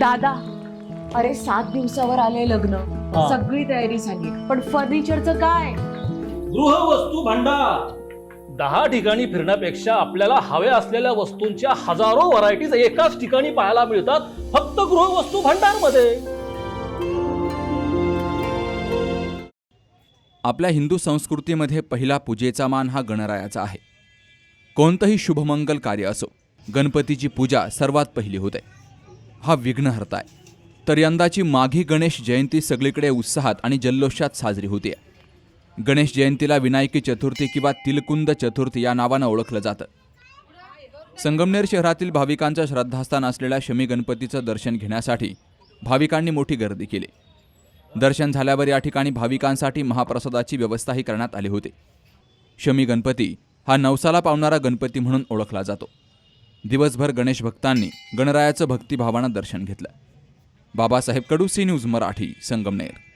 दादा अरे सात दिवसावर आले लग्न. हा. सगळी तयारी झाली. पण फर्निचरचं काय? गृहवस्तू भांडार. दहा ठिकाणी फिरण्यापेक्षा आपल्याला हव्या असलेल्या वस्तूंच्या हजारो व्हरायटीज एकाच ठिकाणी पाहायला मिळतात फक्त गृहवस्तू भांडारमध्ये आपल्या हिंदू संस्कृतीमध्ये पहिला पूजेचा मान हा गणरायाचा आहे. कोणतंही शुभमंगल कार्य असो गणपतीची पूजा सर्वात पहिली होते. हा विघ्नहर्ता आहे तर यंदाची माघी गणेश जयंती सगळीकडे उत्साहात आणि जल्लोषात साजरी होते. गणेश जयंतीला विनायकी चतुर्थी किंवा तिलकुंद चतुर्थी या नावानं ओळखलं जातं. संगमनेर शहरातील भाविकांचं श्रद्धास्थान असलेल्या शमी गणपतीचं दर्शन घेण्यासाठी भाविकांनी मोठी गर्दी केली. दर्शन झाल्यावर या ठिकाणी भाविकांसाठी महाप्रसादाची व्यवस्थाही करण्यात आली होती. शमी गणपती हा नवसाला पावणारा गणपती म्हणून ओळखला जातो. दिवसभर गणेश भक्तांनी गणरायाचं भक्तिभावानं दर्शन घेतलं. Babasaheb Kadu C news Marathi Sangamner.